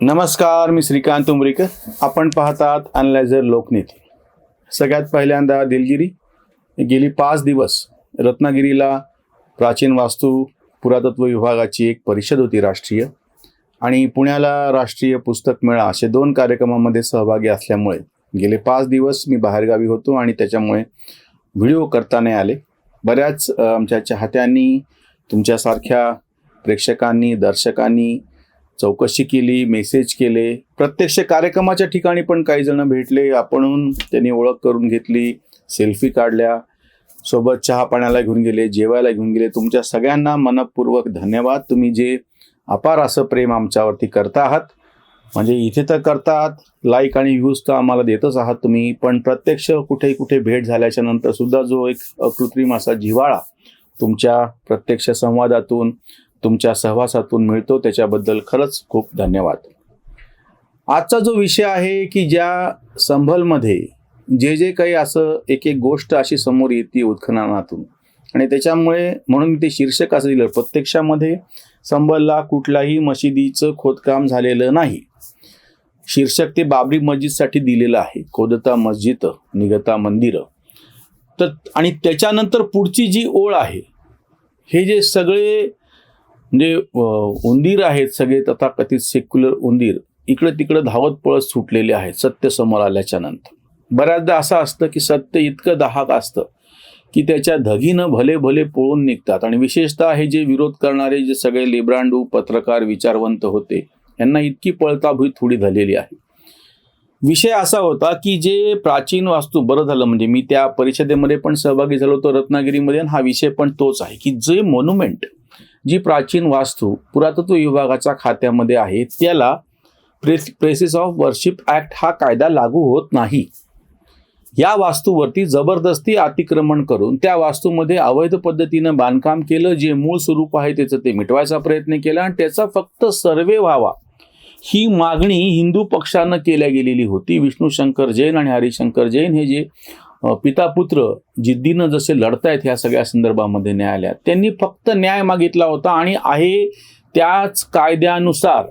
नमस्कार मी श्रीकांत उमरीकर. आपण पाहतात अनलायझर लोकनेते. सगळ्यात पहिल्यांदा दिलगिरी. गेली पाच दिवस रत्नागिरीला प्राचीन वास्तू पुरातत्व विभागाची एक परिषद होती राष्ट्रीय. आणि पुण्याला राष्ट्रीय पुस्तक मेळा असे दोन कार्यक्रमामध्ये सहभागी असल्यामुळे गेले पाच दिवस मी बाहेरगावी होतो आणि त्याच्यामुळे व्हिडिओ करता नाही आले. बऱ्याच आमच्या चाहत्यांनी तुमच्यासारख्या प्रेक्षकांनी दर्शकांनी चौकशी केली मेसेज केले. प्रत्यक्ष कार्यक्रमाच्या ठिकाणी पण काही जण भेटले आपण त्यांनी ओळख करून घेतली सेल्फी काढल्या. सोबत चहा पाण्याला घेऊन गेले जेवायला घेऊन गेले. तुमच्या सगळ्यांना मनपूर्वक धन्यवाद. तुम्ही जे अपार असं प्रेम आमच्यावरती करता आहात म्हणजे इथे तर करतात लाईक आणि व्ह्यूज तर आम्हाला देतच आहात तुम्ही पण प्रत्यक्ष कुठे कुठे भेट झाल्याच्यानंतर सुद्धा जो एक अकृत्रिम असा जिव्हाळा तुमच्या प्रत्यक्ष संवादातून तुमच्या सहवासातून मिळतो. त्याच्याबद्दल खरंच खूप धन्यवाद. आजचा जो विषय आहे की ज्या संभलमध्ये जे जे काही असं एक एक गोष्ट अशी समोर येते उत्खननातून आणि त्याच्यामुळे म्हणून मी ते शीर्षक असं दिलं प्रत्यक्षामध्ये संभलला कुठलाही मशिदीचं खोदकाम झालेलं नाही. शीर्षक ते बाबरी मस्जिदसाठी दिलेलं आहे खोदता मस्जिद निगता मंदिरं. तर आणि त्याच्यानंतर पुढची जी ओळ आहे हे जे सगळे म्हणजे उंदीर आहेत सगळे तथाकथित सेक्युलर उंदीर. इकडे तिकडे धावत पळत सुटलेले आहेत सत्य समोर आल्याच्यानंतर. बऱ्याचदा असं असतं की सत्य इतकं दाहक असतं की त्याच्या धगीनं भले भले पळून निघतात. आणि विशेषतः हे जे विरोध करणारे जे सगळे लिब्रांडू पत्रकार विचारवंत होते यांना इतकी पळताभुई थोडी झालेली आहे. विषय असा होता की जे प्राचीन वास्तू बरं झालं म्हणजे मी त्या परिषदेमध्ये पण सहभागी झालो होतो रत्नागिरीमध्ये आणि हा विषय पण तोच आहे की जे मोन्युमेंट जी प्राचीन वास्तू पुरातत्व विभागाच्या खात्यामध्ये आहे त्याला press places of worship act हा कायदा लागू होत नाही. या वास्तूवरती जबरदस्ती अतिक्रमण करून त्या वास्तूमध्ये अवैध पद्धतीनं बांधकाम केलं जे मूळ स्वरूप आहे त्याचं ते मिटवायचा प्रयत्न केला आणि त्याचा फक्त सर्वे व्हावा. ही मागणी हिंदू पक्षानं केल्या गेलेली होती. विष्णू शंकर जैन आणि हरिशंकर जैन हे जे पिता पुत्र जिद्दीनं जसे लढतायत ह्या सगळ्या संदर्भामध्ये न्यायालयात त्यांनी फक्त न्याय मागितला होता आणि आहे त्याच कायद्यानुसार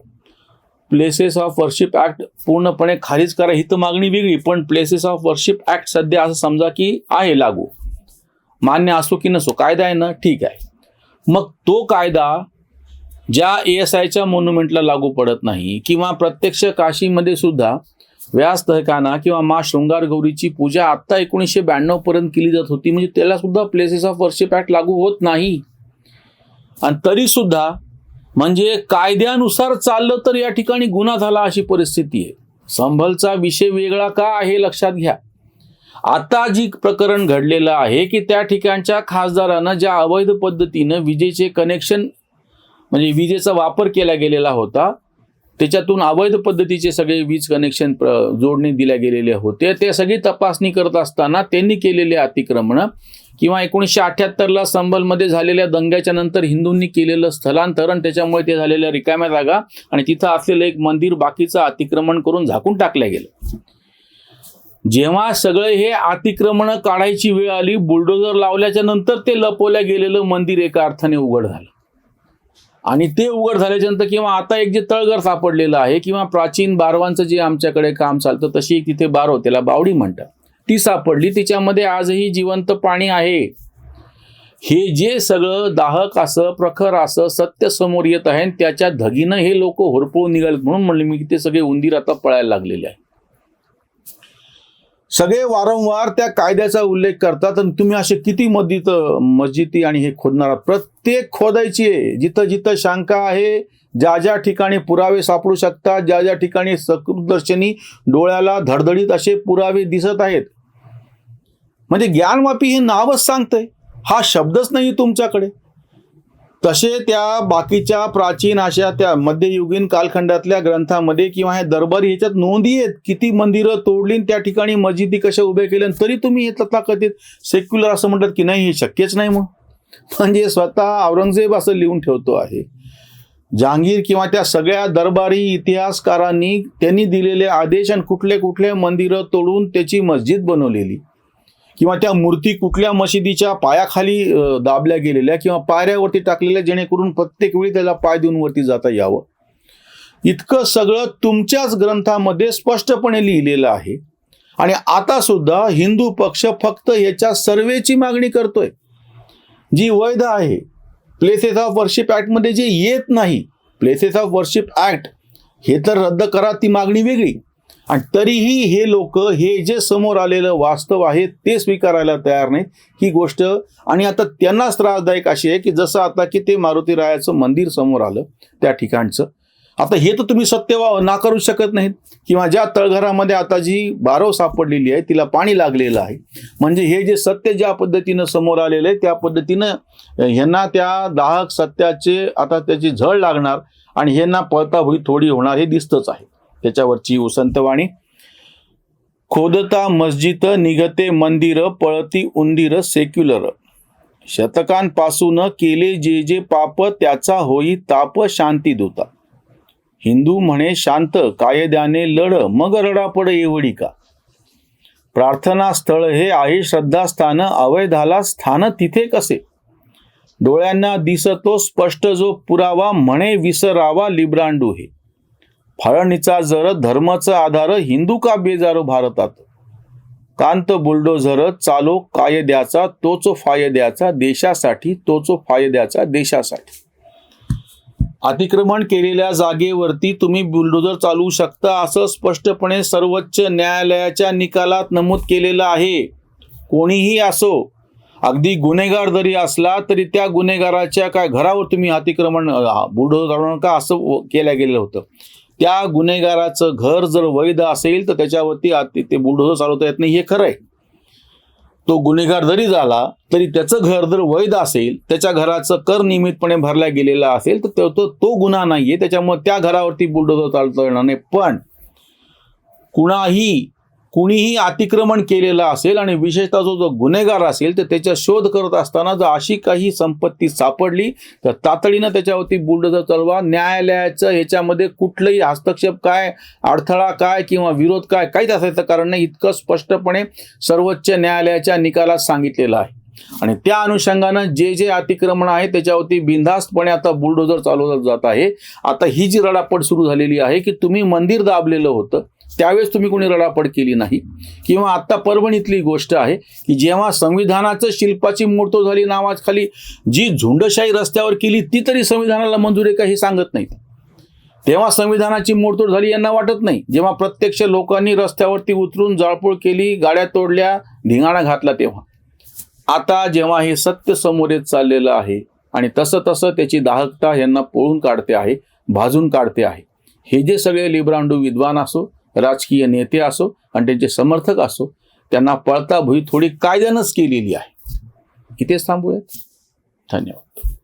प्लेसेस ऑफ वर्शिप ऍक्ट पूर्णपणे खारिज करा ही तर मागणी वेगळी पण प्लेसेस ऑफ वर्शिप ऍक्ट सध्या असं समजा की आहे लागू. मान्य असो की नसो कायदा आहे ना ठीक आहे. मग तो कायदा ज्या ए एस आयच्या मोन्युमेंटला लागू पडत नाही किंवा प्रत्यक्ष काशीमध्ये सुद्धा व्यास तहकाना किंवा मा शृंगार गौरीची पूजा आत्ता एकोणीसशे ब्याण्णव पर्यंत केली जात होती. म्हणजे त्याला सुद्धा प्लेसेस ऑफ वर्शिप ऍक्ट लागू होत नाही. आणि तरी सुद्धा म्हणजे कायद्यानुसार चाललं तर या ठिकाणी गुन्हा झाला अशी परिस्थिती आहे. संभलचा विषय वेगळा का आहे लक्षात घ्या. आता जी प्रकरण घडलेलं आहे की त्या ठिकाणच्या खासदारानं ज्या अवैध पद्धतीनं विजेचे कनेक्शन म्हणजे विजेचा वापर केला गेलेला होता त्याच्यातून अवैध पद्धतीचे सगळे वीज कनेक्शन प्र- जोडणी दिल्या गेलेले होते ते सगळी तपासणी करत असताना त्यांनी केलेले अतिक्रमणं किंवा एकोणीसशे अठ्याहत्तरला संबलमध्ये झालेल्या दंग्याच्या नंतर हिंदूंनी केलेलं स्थलांतरण त्याच्यामुळे ते झालेल्या रिकाम्या जागा आणि तिथं असलेलं एक मंदिर बाकीचं अतिक्रमण करून झाकून टाकलं गेलं. जेव्हा सगळे हे अतिक्रमण काढायची वेळ आली बुलडोजर लावल्याच्या नंतर ते लपवल्या गेलेलं मंदिर एका अर्थाने उघड झालं. आणि ते उघड झाल्याच्यानंतर किंवा आता एक जे तळघर सापडलेलं आहे किंवा प्राचीन बारवांचं जे आमच्याकडे काम चालतं तशी एक तिथे बारव त्याला बावडी म्हणतात. ती सापडली. तिच्यामध्ये आजही जिवंत पाणी आहे. हे जे सगळं दाहक असं प्रखर असं सत्य समोर येत आहे आणि त्याच्या धगीनं हे लोक होरपळून निघालेत म्हणून म्हणले मी की ते सगळे उंदीर आता पळायला लागलेले आहे सगळे वारंवार त्या कायद्याचा उल्लेख करतात आणि तुम्ही असे किती मस्जिद मस्जिदी आणि हे खोदणार प्रत प्रत्येक खोदायची आहे. जिथं जिथं शंका आहे ज्या ज्या ठिकाणी पुरावे सापडू शकतात ज्या ज्या ठिकाणी सकृतदर्शनी डोळ्याला धडधडीत असे पुरावे दिसत आहेत. म्हणजे ज्ञानवापी हे नावच सांगतंय. हा शब्दच नाही तुमच्याकडे. तसे त्या बाकीच्या प्राचीन अशा त्या मध्ययुगीन कालखंडातल्या ग्रंथामध्ये किंवा हे दरबारी ह्याच्यात नोंदी आहेत. किती मंदिरं तोडली त्या ठिकाणी मस्जिदी कशा उभ्या केल्या आणि तरी तुम्ही हे तथाकथित सेक्युलर असं म्हणतात की नाही हे शक्यच नाही मग. म्हणजे स्वतः औरंगजेब असं लिहून ठेवतो आहे. जहांगीर किंवा त्या सगळ्या दरबारी इतिहासकारांनी त्यांनी दिलेले आदेश आणि कुठले कुठले मंदिरं तोडून त्याची मस्जिद बनवलेली. किंवा त्या मूर्ती कुठल्या मशिदीच्या पायाखाली दाबल्या गेलेल्या किंवा पायऱ्यावरती टाकलेल्या जेणेकरून प्रत्येक वेळी त्याला पाय देऊन वरती जाता यावं. इतकं सगळं तुमच्याच ग्रंथामध्ये स्पष्टपणे लिहिलेलं आहे. आणि आता सुद्धा हिंदू पक्ष फक्त याच्या सर्वेची मागणी करतोय. जी वैध आहे. प्लेसेस ऑफ वर्शिप ॲक्टमध्ये जे येत नाही प्लेसेस ऑफ वर्शिप ॲक्ट हे तर रद्द करा ती मागणी वेगळी. आणि तरीही हे लोक हे जे समोर आलेलं वास्तव आहे ते स्वीकारायला तयार नाहीत. ही गोष्ट आणि आता त्यांनाच त्रासदायक अशी आहे की जसं आता की ते मारुती रायाचं मंदिर समोर आलं त्या ठिकाणचं. आता हे तर तुम्ही सत्य वा- नाकारू शकत नाहीत. किंवा ज्या तळघरामध्ये आता जी बारव सापडलेली आहे तिला पाणी लागलेलं आहे. म्हणजे हे जे सत्य ज्या पद्धतीनं समोर आलेलं आहे त्या पद्धतीनं ह्यांना त्या दाहक सत्याचे आता त्याची झळ लागणार आणि ह्यांना पळताभुई थोडी होणार हे दिसतच आहे. त्याच्यावरची उसंतवाणी. खोदता मस्जिद निघते मंदिर पळती उंदीर सेक्युलर शतकांपासून केले जे जे पाप त्याचा होई ताप शांती दूता हिंदू म्हणे शांत कायद्याने लढ मग रडापड एवढी का? प्रार्थना स्थळ हे आहे श्रद्धास्थान अवैधाला स्थान तिथे कसे? डोळ्यांना दिसतो स्पष्ट जो पुरावा म्हणे विसरावा लिब्रांडू हे. फळणीचा जर धर्माचा आधार हिंदू का बेजारो भारतात? कांत बुलडोझर चालो कायद्याचा तोच फायद्याचा देशासाठी तोच फायद्याचा देशासाठी. अतिक्रमण केलेल्या जागेवरती तुम्ही बुलडोजर चालवू शकता असं स्पष्टपणे सर्वोच्च न्यायालयाच्या निकालात नमूद केलेलं आहे. कोणीही असो अगदी गुन्हेगार जरी असला तरी त्या गुन्हेगाराच्या काय घरावर तुम्ही अतिक्रमण बुलडोजर का असं व- केलं गेलं होतं. त्या गुन्हेगाराचं घर जर वैध असेल तर त्याच्यावरती अति- ते बुलडोजर चालवता येत नाही हे खरं आहे. तो गुन्हेगार जरी झाला तरी त्याचं घर जर वैध असेल त्याच्या घराचं कर नियमितपणे भरला गेलेला असेल तर तो तो- तो गुन्हा नाहीये. त्याच्यामुळे त्या घरावरती बुलडोजर चालता येणार नाही. पण कुणाही कुणीही अतिक्रमण केलेलं असेल आणि विशेषतः जो जो गुन्हेगार असेल तर त्याचा शोध करत असताना जर अशी काही संपत्ती सापडली तर तातडीनं त्याच्यावरती बुलडोझर चालवा न्यायालयाचं ह्याच्यामध्ये कुठलंही हस्तक्षेप काय अडथळा काय किंवा विरोध काय काहीच असायचं कारण नाही. इतकं स्पष्टपणे सर्वोच्च न्यायालयाच्या निकालात सांगितलेलं आहे. आणि त्या अनुषंगानं जे जे अतिक्रमण आहे त्याच्यावरती बिनधास्तपणे आता बुलडोझर चालवलं जात आहे. आता ही जी रडापड सुरू झालेली आहे की तुम्ही मंदिर दाबलेलं होतं त्यावेळेस तुम्ही कोणी रडापड केली नाही. किंवा आता परभणीतली गोष्ट आहे की जेव्हा संविधानाचं शिल्पाची मूर्त झाली नावाखाली जी झुंडशाही रस्त्यावर केली ती तरी संविधानाला मंजूर आहे का हे सांगत नाहीत. तेव्हा संविधानाची मोडतोड झाली यांना वाटत नाही. जेव्हा प्रत्यक्ष लोकांनी रस्त्यावरती उतरून जाळपोळ केली गाड्या तोडल्या धिंगाणा घातला तेव्हा. आता जेव्हा हे सत्य समोर येत चाललेलं आहे आणि तसं तसं त्याची दाहकता यांना पोळून काढते आहे भाजून काढते आहे. हे जे सगळे लिब्रांडू विद्वान असो राजकीय नेते असो आणि त्यांचे समर्थक असो त्यांना पळता भुई थोडी कायद्यानंच केलेली आहे. इथेच थांबूयात. धन्यवाद.